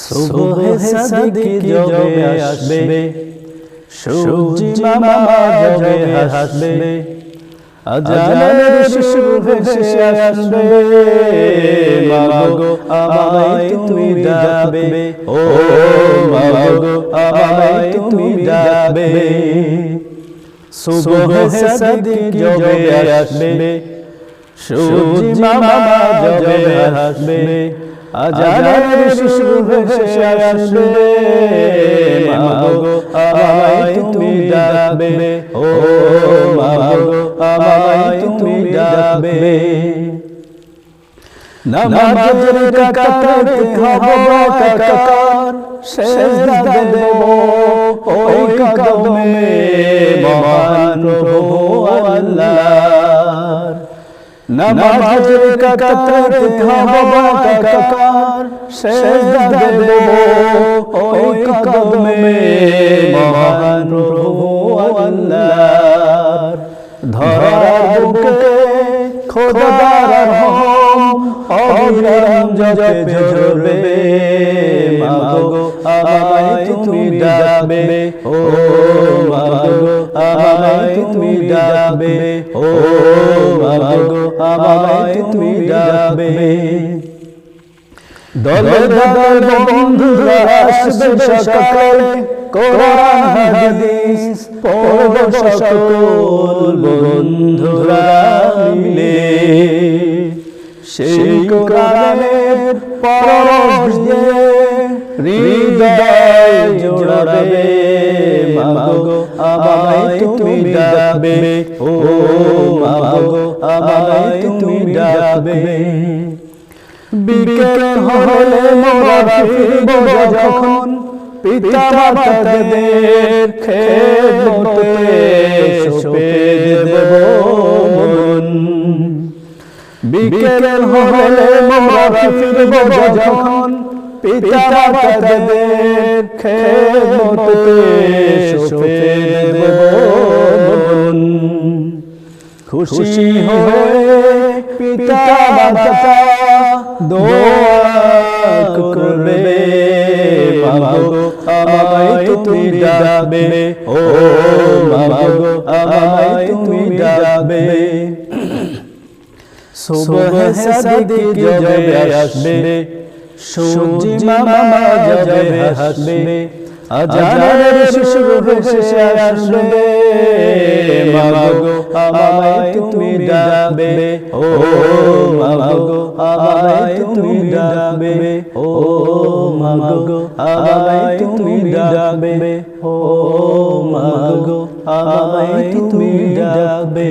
সুবহে সাদিক যবে আসবে সূর্যি মামা যবে হাসবে আজানের ভেসে আসবে মাগো আমায় তুমি ডাকবে ও মাগো আমায় তুমি ডাকবে সুবহে সাদিক যবে আসবে সূর্যি মামা যবে হাসবে আজানের শিশু ভেসে আসবে। মাগো আমায় তুমি ডাকবে। ও মাগো আমায় তুমি ডাকবে। নামাজের কাতারে হবে কাকার সেজদা দেব ওই কদমে মহান প্রভু আল্লাহর নামাজের কাতারে হবে কাকার সেজদা দেব ওই কদমে মহান প্রভু আল্লাহর। ধরার বুকে খোদার রহম অবিরাম জপে ঝরবে। মাগো আমায় তুমি ডাকবে। ও মাগো আমায় তুমি ডাকবে। ও আমায় তুমি ডাকবে। দলে দলে বন্ধুরা আসবে সকালে। কোরআন হাদিস পড়ব সকল বন্ধুরা মিলে। সেই কোরআনের পরশ দিয়ে হৃদয় জোড়াবে। মাগো আমায় তুমি ডাকবে। ও মাগো আমায় তুমি ডাকবে। বিকেল হলে মোরা ফিরব যখন পিতা মাতাদের খেদমতে সপে দেব মন বিকেল হলে মোরা ফিরব যখন পিতা মাতাদের খেদমতে খুশি হয়ে পিতা মাতা দোয়া করবে। মাগো আমায় তুমি ডাকবে। ও মাগো আমায় তুমি ডাকবে। সুবহ সাদিক যাবে আসবে। সূর্যি মামা যাবে হাসবে আজানের শিশু ভেসে আসবে। তুমি ডাকবে, ও মাগো, আমায় তুমি ডাকবে, ও মাগো, আমায় তুমি ডাকবে, ও মাগো, আমায় তুমি ডাকবে।